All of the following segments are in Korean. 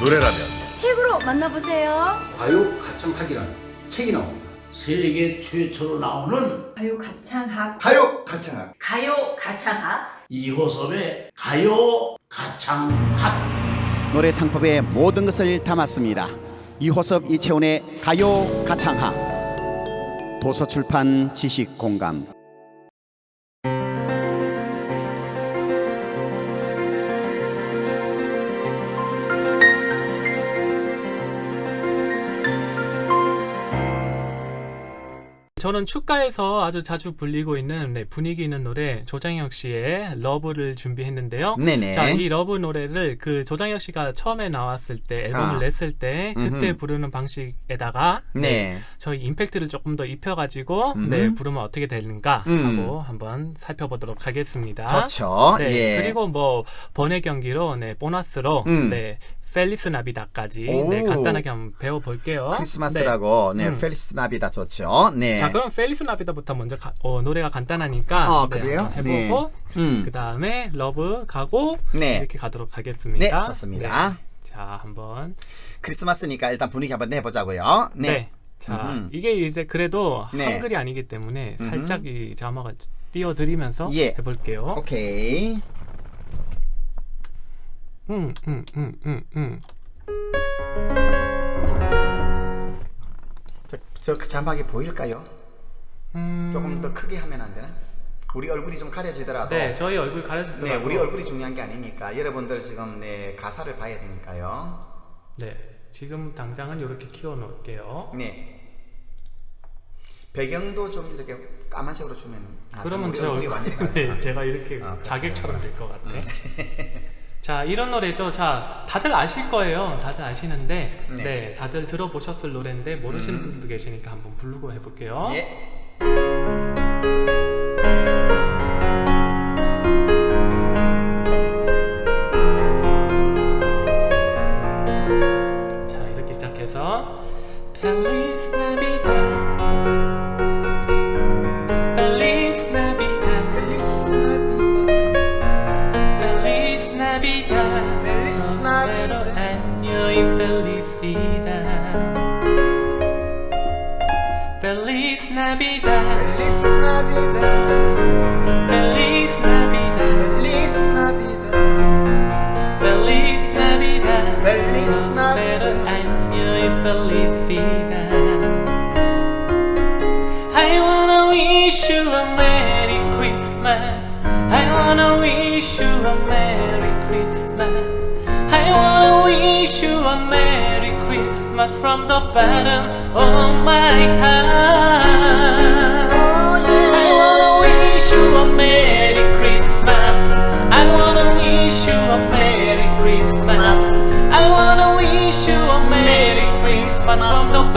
노래라면 책으로 만나보세요. 가요 가창학이라는 책이 나옵니다. 세계 최초로 나오는 가요 가창학. 가요 가창학 가요 가창학. 이호섭의 가요 가창학 노래 창법의 모든 것을 담았습니다. 이호섭 이채훈의 가요 가창학 도서출판 지식공감 저는 축가에서 아주 자주 불리고 있는 네, 분위기 있는 노래 조장혁 씨의 러브를 준비했는데요. 네네. 자, 이 러브 노래를 그 조장혁 씨가 처음에 나왔을 때 앨범을 아. 냈을 때 그때 음흠. 부르는 방식에다가 네. 저희 임팩트를 조금 더 입혀가지고. 네, 부르면 어떻게 되는가 음. 하고 한번 살펴보도록 하겠습니다. 좋죠. 네, 예. 그리고 뭐 번외 경기로 네, 보너스로 음. 네, 펠리스 나비다까지 오. 네, 간단하게 한번 배워볼게요. 크리스마스라고 네, 음. 펠리스 나비다 좋죠. 네. 자 그럼 펠리스 나비다부터 먼저 가, 어, 노래가 간단하니까 아, 네, 그래요? 한번 해보고 음. 그 다음에 러브 가고 네. 이렇게 가도록 하겠습니다. 네, 좋습니다. 네. 자 한번 크리스마스니까 일단 분위기 한번 내보자고요. 네. 네. 자 음흠. 이게 이제 그래도 네. 한글이 아니기 때문에. 살짝 이 자막을 띄워드리면서 예. 해볼게요. 오케이. 음, 음, 음, 음, 음. 저, 저그 자막이 보일까요? 음. 조금 더 크게 하면 안 되나? 우리 얼굴이 좀 가려지더라도 네, 저희 얼굴 가려주더라도 네, 우리 얼굴이 중요한 게 아니니까 여러분들 지금 네 가사를 봐야 되니까요. 네, 지금 당장은 이렇게 키워놓을게요. 네. 배경도 좀 이렇게 까만색으로 주면 아, 그러면 우리 제 얼굴 완전히 네. 제가 이렇게 아, 자객처럼 될 것 같아. 음. 자 이런 노래죠. 자 다들 아실 거예요. 다들 아시는데 네. 네, 다들 들어보셨을 노래인데 모르시는 음. 분들도 계시니까 한번 부르고 해볼게요. 예. Feliz Navidad. Feliz Navidad. Feliz Navidad. Feliz Navidad. felicidad. I wanna wish you a Merry Christmas. I wanna wish you a Merry Christmas. I wanna wish you a Merry Christmas from the bottom of my heart.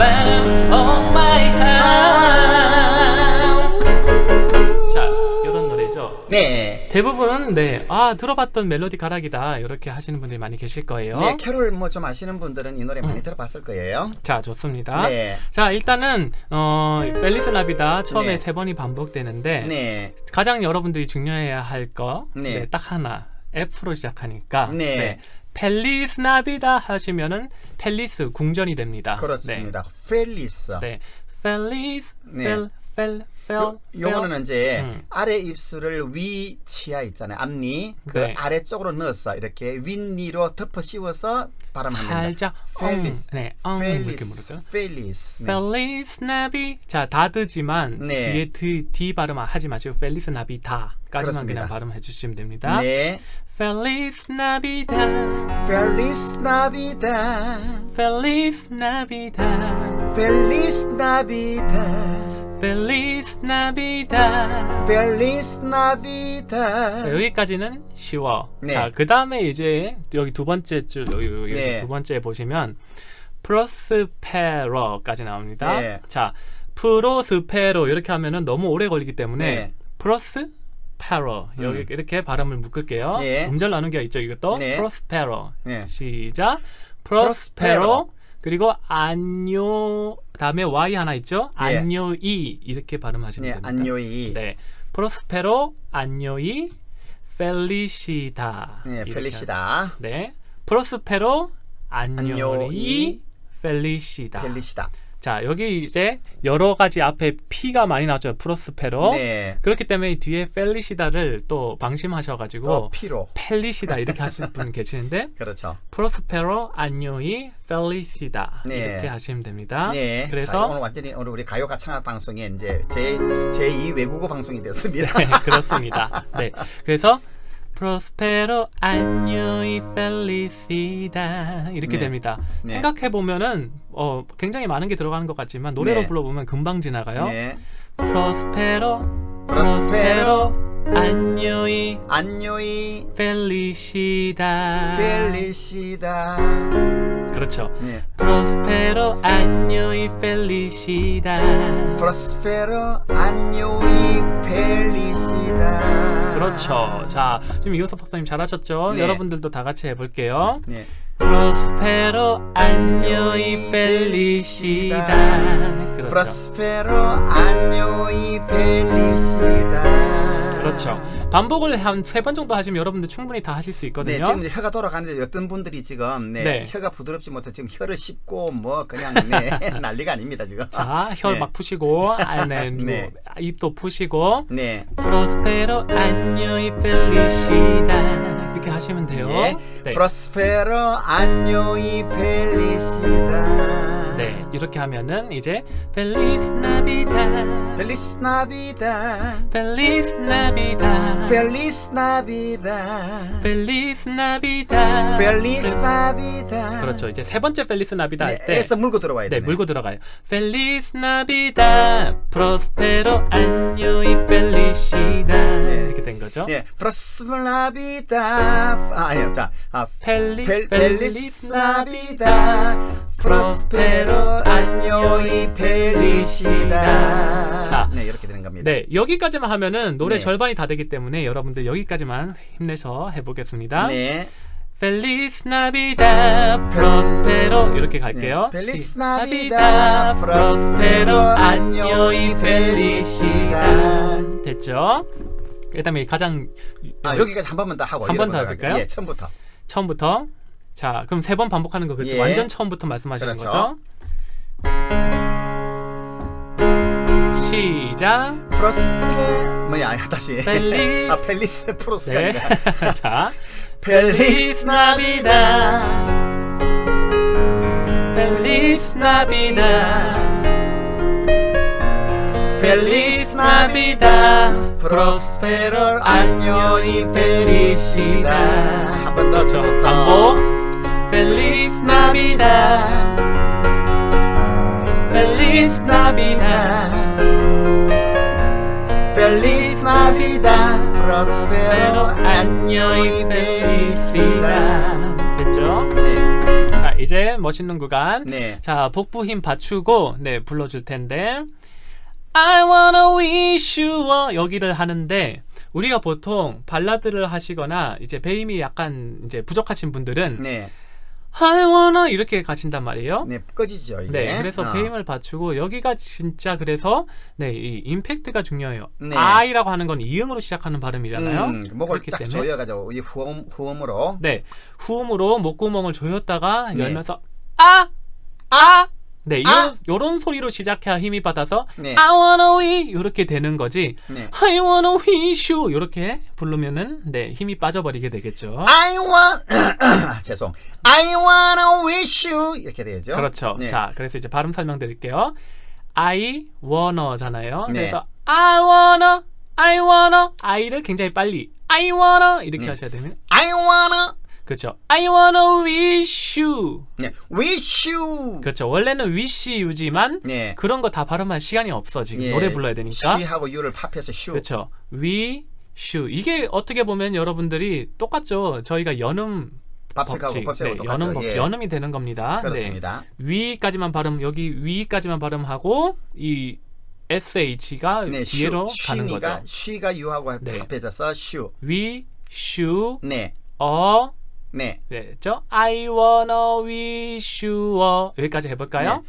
Of my heart 자 이런 노래죠 네. 대부분 네, 아 들어봤던 멜로디 가락이다 이렇게 하시는 분들이 많이 계실 거예요. 네, 캐롤 뭐 좀 아시는 분들은 이 노래 많이 들어봤을 거예요. 자 좋습니다. 네. 자 일단은 어 펠리스 나비다 처음에 네. 세 번이 반복되는데 네. 가장 여러분들이 중요해야 할 거 네. 네. 딱 하나 F로 시작하니까 네. 펠리스 나비다 하시면은 펠리스 궁전이 됩니다. 그렇습니다. 펠리스. 네. 네. 펠리스 네. 펠 펠 펠. 요, 요거는 이제 음. 아래 입술을 위 치아 있잖아요. 앞니 그 네. 아래쪽으로 넣어서 이렇게 윗니로 덮어 씌워서 발음합니다. 살짝 펠리스. 엉, 네, 엉 느낌으로죠. 펠리스. 네. 펠리스 나비 자 다드지만 네. 뒤에 드, D 발음 하지 마시고 펠리스 나비다 까지만 그렇습니다. 그냥 발음해 주시면 됩니다. 네. 펠리스 나비다 펠리 펠리스 나비다 펠리스 나비다. 자, 여기까지는 쉬워. 네. 자, 그 다음에 이제 여기 두 번째 줄 여기, 여기 네. 두 번째 보시면 프로스페러까지 나옵니다. 네. 자, 프로스페로 이렇게 하면은 너무 오래 걸리기 때문에 네. 프로스 페로 여기 음. 이렇게 발음을 묶을게요. 네. 음절 게 있죠. 이것도 네. 프로스페로. 네. 시작. 프로스페로. 그리고 안요 다음에 y 하나 있죠. 예. 안요이 이렇게 발음하시면 네, 됩니다. 안요이. 네. 프로스페로 안요이 펠리시다. 네, 이렇게 펠리시다. 네. 프로스페로 안요이 안요이 펠리시다. 펠리시다. 자, 여기 이제 여러 가지 앞에 P가 많이 나왔죠. 프로스페로. 네. 그렇기 때문에 이 뒤에 펠리시다를 또 방심하셔가지고 또 피로. 펠리시다 이렇게 하실 분 계시는데 그렇죠. 프로스페로 안요이 펠리시다 네. 이렇게 하시면 됩니다. 네. 자, 그래서 오늘 완전히 오늘 우리 가요 가창학 방송에 이제 제 제2 외국어 방송이 됐습니다. 네, 그렇습니다. 네. 그래서 프로스페로 안요이 펠리시다 이렇게 네. 됩니다. 네. 생각해 보면은 어 굉장히 많은 게 들어가는 것 같지만 노래로 네. 불러보면 금방 지나가요. 네. 프로스페로 프로스페로 안요이 안요이 펠리시다 펠리시다. 그렇죠. 네. 프로스페로 안요이 펠리시다 프로스페로 펠리시다. 그렇죠. 자, 지금 이호섭 박사님 잘하셨죠? 네. 여러분들도 다 같이 해볼게요. 네. 프로스페로 안요이 펠리시다. 그렇죠. 프로스페로 안요이 펠리시다. 그렇죠. 반복을 한 세 번 정도 하시면 여러분들 충분히 다 하실 수 있거든요. 네, 지금 이제 혀가 돌아가는데 어떤 분들이 지금 네, 네. 혀가 부드럽지 못해 지금 혀를 씹고 뭐 그냥 네, 난리가 아닙니다 지금. 자, 혀 네. 막 푸시고, 아, 네, 뭐, 네. 입도 푸시고, 네. 프로스페로 안요이 펠리시다 이렇게 하시면 돼요. 예. 네. 프로스페로 안요이 펠리시다. 네, 이렇게 하면은 이제 펠리스 나비다, 펠리스 나비다. 펠리스 나비다, 펠리스 나비다. 펠리스 나비다. 펠리스 나비다. 그렇죠. 이제 세 번째 펠리스 나비다 네, 할 때, 에서 물고 들어와야 네, 되네. 물고 들어가요. 펠리스 나비다, 프로스페로 안요이 펠리시다 이렇게 된 거죠. 네, 프로스 나비다. 아, 아니요. 자, 아, 펠리 펠, 펠리스 펠리스 나비다. 프로스페로 안요이 펠리시다. 자. 네, 이렇게 되는 겁니다. 네, 여기까지만 하면은 노래 네. 절반이 다 되기 때문에 여러분들 여기까지만 힘내서 해보겠습니다. 네. 펠리스 나비다 프로스페로 이렇게 갈게요. 네. 펠리스 시- 나비다. 프로스페로 안요이 펠리시다. 됐죠? 그다음에 가장 아, 여기까지 한 번만 더 하고 한 번더 이어가도록 해볼까요? 예, 처음부터. 처음부터 자 그럼 세 번 반복하는 거 그렇죠? 예. 완전 처음부터 말씀하시는 그렇죠. 거죠? 시작. 프로스레 뭐야? 다시. 펠리스. 아, 펠리스 프로스가 네. 아니라. 자 펠리스 나비다. 펠리스 나비다. Feliz Navidad, Prospero año y felicidad. 한번 더. 처음부터. 반복. Feliz Navidad. Feliz Navidad. Feliz Navidad, Prospero año y felicidad. 됐죠? 네, 자 이제 멋있는 구간. 네. 자 복부 힘 받추고 네 불러 줄 텐데. I wanna wish you a 여기를 하는데 우리가 보통 발라드를 하시거나 이제 배임이 약간 이제 부족하신 분들은 네, Wanna 이렇게 가신단 말이에요. 네, 꺼지죠 이게. 네, 그래서 어. 배임을 받추고 여기가 진짜 그래서 네, 이 임팩트가 중요해요. 네. I라고 하는 건 이응으로 시작하는 발음이잖아요. 음, 목을 그렇기 쫙 때문에 조여가지고 이 후음 후음으로. 네, 후음으로 목구멍을 조였다가 네. 열면서 아, 아, 네, 이런 아! 요런 소리로 시작해야 힘이 받아서 네. I wanna we 이렇게 되는 거지. 네. I wanna wish you 이렇게 부르면은 네 힘이 빠져버리게 되겠죠. I want 죄송. I wanna wish you 이렇게 되죠. 그렇죠. 네. 자, 그래서 이제 발음 설명드릴게요. I wanna잖아요. 네. 그래서 I wanna, I wanna, I를 굉장히 빨리 I wanna 이렇게 네. 하셔야 되면 I wanna 그렇죠. I wanna wish you. 네. wish you. 그렇죠. 원래는 wish you지만 네. 그런 거 다 발음할 시간이 없어 지금 예. 노래 불러야 되니까. she하고 you를 합해서 shoe. 그렇죠. we shoe 이게 어떻게 보면 여러분들이 똑같죠. 저희가 연음 법칙하고 법칙, 법칙하고 네. 연음 법 예. 연음이 되는 겁니다. 네. 그렇습니다. 위까지만 발음 여기 위까지만 발음하고 이 sh가 네, 뒤로 가는 거죠. 쉬가 you하고 네. 합해져서 shoe. we shoe 네. a 네. 됐죠? I wanna wish you a 여기까지 해볼까요? 네.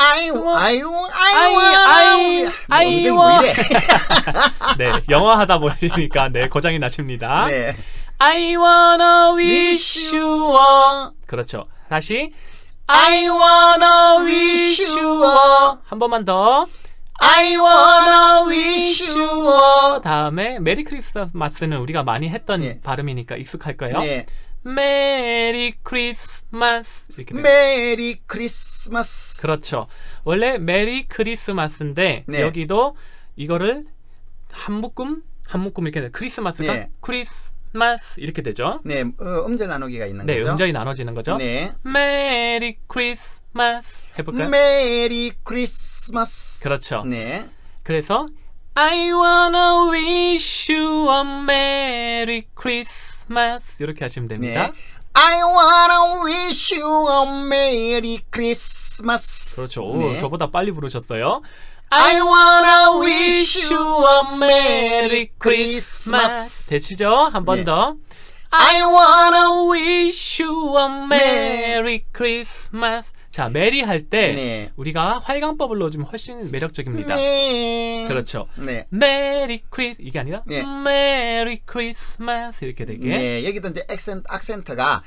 I I I I- wanna I 음정이 want- 뭐? 네, 영어 하다 보시니까 네 고장이 나십니다. 네. I wanna wish you a 그렇죠. 다시 I wanna wish you a 한 번만 더 I wanna wish you a 다음에 메리 크리스마스는 우리가 많이 했던 네. 발음이니까 익숙할 거예요. 네. 메리 크리스마스 이렇게 돼요. 메리 크리스마스. 그렇죠. 원래 메리 크리스마스인데 네. 여기도 이거를 한 묶음 한 묶음 이렇게 돼. 크리스마스가 네. 크리스마스 이렇게 되죠. 네, 어, 음절 나누기가 있는 네, 거죠. 음절이 나눠지는 거죠. 네. 메리 크리스마스 해볼까요? 메리 크리스마스. 그렇죠. 네. 그래서 I wanna wish you a merry Christmas 이렇게 하시면 됩니다. 네. I wanna wish you a merry Christmas. 그렇죠. 오, 네. 저보다 빨리 부르셨어요. I wanna wish you a merry Christmas. Christmas. 되시죠? 한 번 네. 더. I wanna wish you a merry Christmas. 자, 메리 할 때 네. 우리가 활강법을 넣어주면 훨씬 매력적입니다. 네. 그렇죠. 네. 메리 크리스 이게 아니라 네. 메리 크리스마스 이렇게 되게. 네, 여기도 이제 액센트 악센트가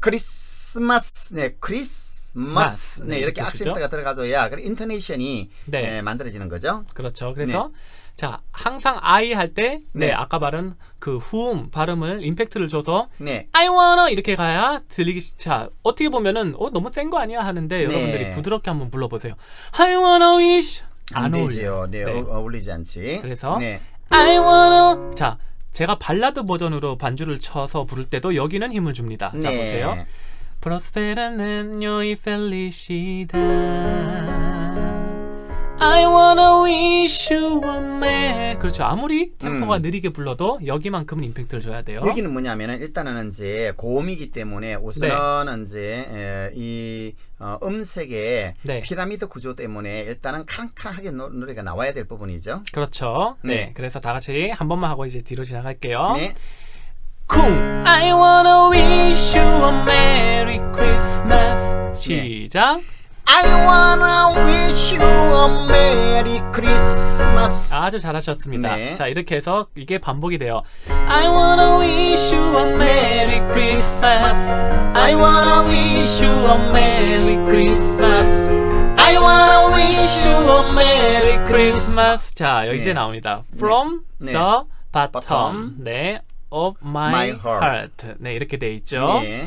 크리스마스, 네, 크리스마스, 네, 네, 이렇게 이렇게 악센트가 들어가줘야 그 인터네이션이 네. 네, 만들어지는 거죠. 그렇죠. 그래서 자 항상 I 할 때 네, 네. 아까 말한 그 후음 발음을 임팩트를 줘서 네, I wanna 이렇게 가야 들리기 시- 자 어떻게 보면은 어 너무 센 거 아니야 하는데 네. 여러분들이 부드럽게 한번 불러보세요. I wanna wish 안. 어울려요. 네, 네. 어, 어울리지 않지. 그래서 네, I wanna 자 제가 발라드 버전으로 반주를 쳐서 부를 때도 여기는 힘을 줍니다. 자 네. 보세요. Prospera nel y felicidad. I wanna wish you a merry 그렇죠. 아무리 템포가 음. 느리게 불러도 여기만큼은 임팩트를 줘야 돼요. 여기는 뭐냐면은 일단은 이제 고음이기 때문에 우선은 이제 에, 이 어, 음색의 네. 피라미드 구조 때문에 일단은 칸칸하게 노, 노래가 나와야 될 부분이죠. 그렇죠. 네. 네. 그래서 다 같이 한 번만 하고 이제 뒤로 지나갈게요. 네, 쿵! I wanna wish you a merry Christmas. 시작. I wanna wish you a merry Christmas. 아주 잘하셨습니다. 네. 자, 이렇게 해서 이게 반복이 돼요. I wanna wish you a merry Christmas. I wanna wish you a merry Christmas. I wanna wish you a merry Christmas. 자, 여기 이제 네. 나옵니다. From 네. the bottom, Bottom. 네, of my, My heart. heart. 네, 이렇게 돼 있죠. 네.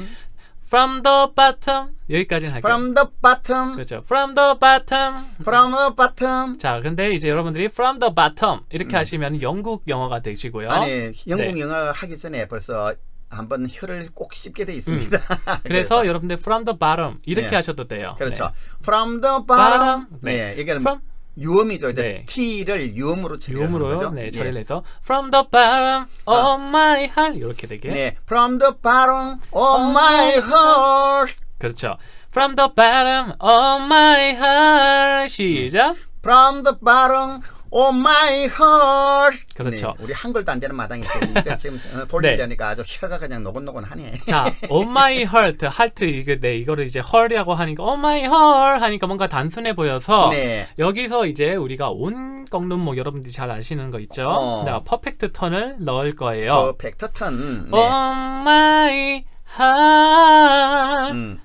From the bottom 여기까지는 할게요. From the bottom, 그렇죠. From the bottom. from the bottom. 자, 근데 이제 여러분들이 from the bottom 이렇게 하시면 영국 영어가 되시고요. 음. 아니 영국 네. 영어 하기 전에 벌써 한번 혀를 꼭 씹게 돼 있습니다. 그래서 여러분들 from the bottom 이렇게 네. 하셔도 돼요. 그렇죠. 네. From the bottom. bottom. 네, 이거는 From 유음이죠. 이제 네. T를 유음으로 유음으로요. 거죠. 네, 예. 처리를 해서 from the bottom of my heart 이렇게 되게. 네, from the bottom of Oh my heart. 그렇죠. From the bottom of my heart 시작. From the bottom of my heart. 그렇죠. 네, 우리 한글도 안 되는 마당이 지금 이거 지금 어, 돌리려니까 아주 혀가 그냥 노곤노곤하네. 자, on my heart, heart 이거 네 이거를 이제 heart이라고 하니까 on my heart 하니까 뭔가 단순해 보여서 네. 여기서 이제 우리가 온 꺾는 목 여러분들이 잘 아시는 거 있죠? 어. 내가 퍼펙트 턴을 넣을 거예요. 퍼펙트 턴. 네. On my heart, 음.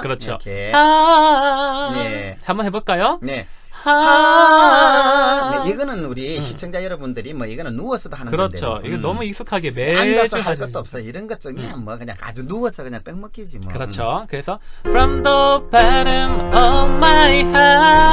그렇죠. 이렇게. heart. 네. 한번 해볼까요? 네. heart. 네, 이거는 우리 시청자 여러분들이 뭐 이거는 누워서도 하는 음. 그렇죠. 건데. 이거 음. 너무 익숙하게 매주 앉아서 할 하죠. 것도 없어. 이런 것 좀이면 뭐 그냥 아주 누워서 그냥 떡 먹기지 뭐. 그렇죠. 그래서 from the bottom of my heart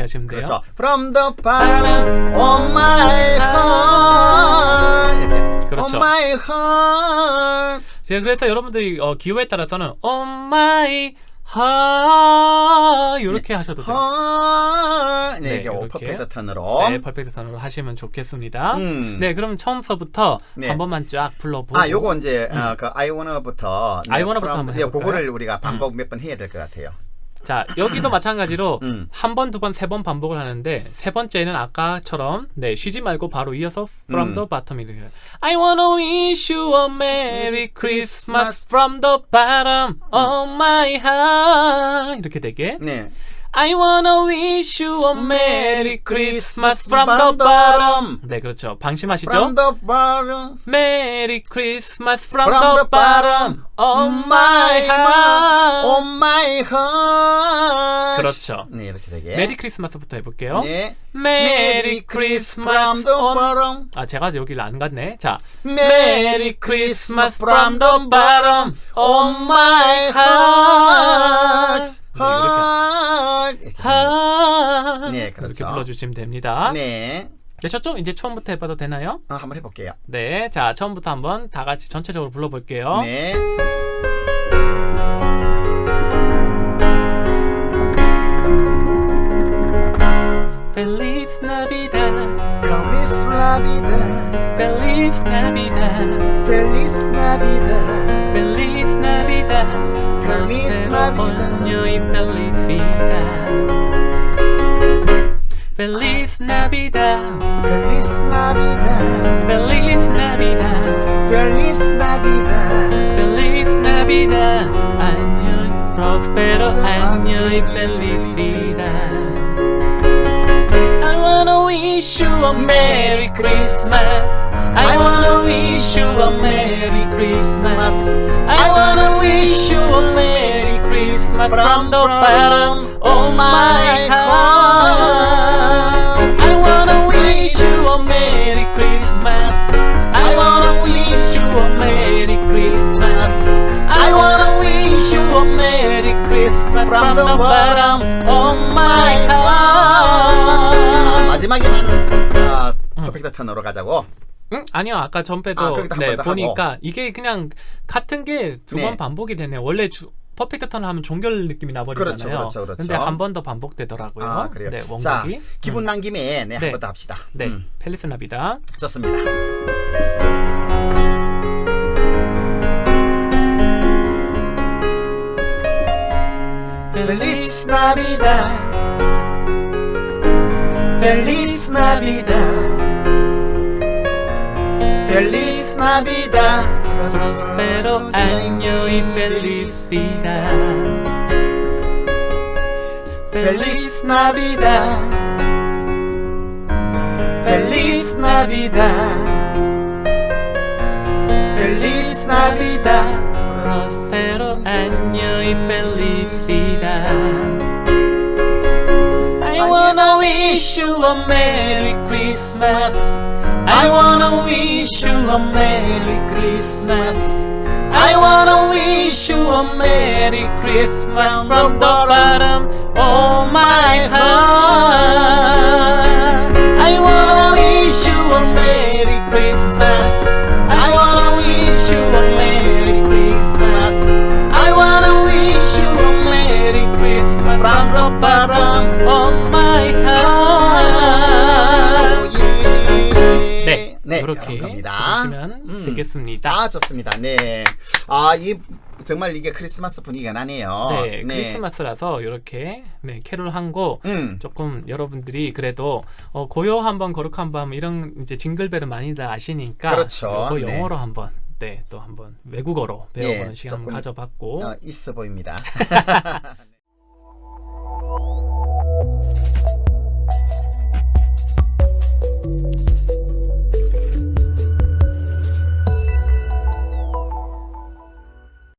이렇게 하시면 돼요. 그렇죠. From the bottom of my heart. 이렇게. 그렇죠. Of my heart. 제가 그래서 여러분들이 어, 기호에 따라서는 on my heart 이렇게 하셔도 돼요. heart. 네, 네, 이게 이렇게. 퍼펙트 턴으로. 네, 퍼펙트 선으로 하시면 좋겠습니다. 음. 네, 그럼 처음서부터 네. 한 번만 쫙 불러보고. 아, 요거 이제 어, 그 I wanna부터 I wanna부터 한번 예, 해볼까요? 그거를 우리가 반복 몇번 해야 될 것 같아요. 자, 여기도 마찬가지로 음. 한 번, 두 번, 세 번 반복을 하는데 세 번째는 아까처럼 네, 쉬지 말고 바로 이어서 from 음. the bottom 이렇게. I wanna wish you a merry Christmas from the bottom of my heart 이렇게 되게. 네. I wanna wish you a Merry Christmas from the bottom. 네, 그렇죠. 방심하시죠? From the bottom Merry Christmas from, From the bottom of my heart. Oh my heart 그렇죠. 네 이렇게 되게 메리 크리스마스부터 해볼게요. 네 메리 from 크리스마스 the on bottom 아 제가 여기를 안 갔네. 자, Merry Christmas from the bottom of my heart. 네, 이렇게, heart. 네, 그렇죠. 이렇게 불러주시면 됩니다. 네 되셨죠? 이제 처음부터 해봐도 되나요? 어, 한번 해볼게요 네, 자 처음부터 한번 다 같이 전체적으로 불러볼게요. 네 Feliz Navidad, Feliz Navidad Feliz Navidad, Feliz Navidad Feliz Navidad, Feliz próspero Navidad. año y felicidad. Feliz Navidad, Feliz Navidad Feliz Navidad, Feliz Navidad Feliz Navidad, año y próspero año y felicidad. I wanna wish you a Merry Christmas I wanna wish you a Merry Christmas. I wanna wish you a Merry Christmas from the bottom of my heart. I wanna wish you a Merry Christmas. I wanna wish you a Merry Christmas. I wanna wish you a Merry Christmas from the bottom of my heart. 마지막에만 아, 퍼펙트 턴으로 가자고 응? 아니요 아까 전패도 아, 거기다 한번 네, 더 보니까 이게 그냥 같은 게 두 번 네. 반복이 되네. 원래 주, 퍼펙트 턴을 하면 종결 느낌이 나버리잖아요. 그렇죠, 그렇죠, 그렇죠. 근데 한 번 더 반복되더라고요. 아 그래요? 네, 자 원곡이. 기분 음. 난 김에 네, 네. 한번더 합시다. 네 음, 펠리스 나비다. 좋습니다. Feliz Navidad Feliz Navidad Feliz Navidad próspero año y felicidad. Feliz Navidad Feliz Navidad. Feliz Navidad próspero año y felicidad. I wanna wish you a Merry Christmas I wanna wish you a Merry Christmas. I wanna wish you a Merry Christmas from the bottom of my heart. I wanna wish you a Merry Christmas 네, 네, 갑니다. 보시면 음. 되겠습니다. 아 좋습니다. 네. 아이 정말 이게 크리스마스 분위기가 나네요. 네, 크리스마스라서 이렇게 네, 캐롤한 거 음. 조금 여러분들이 그래도 어, 고요 한번 거룩 한번 이런 이제 징글벨을 많이들 아시니까 그렇죠. 이거 네. 영어로 한번 네, 또 한번 외국어로 배워보는 예, 시간 가져봤고 어, 있어 보입니다.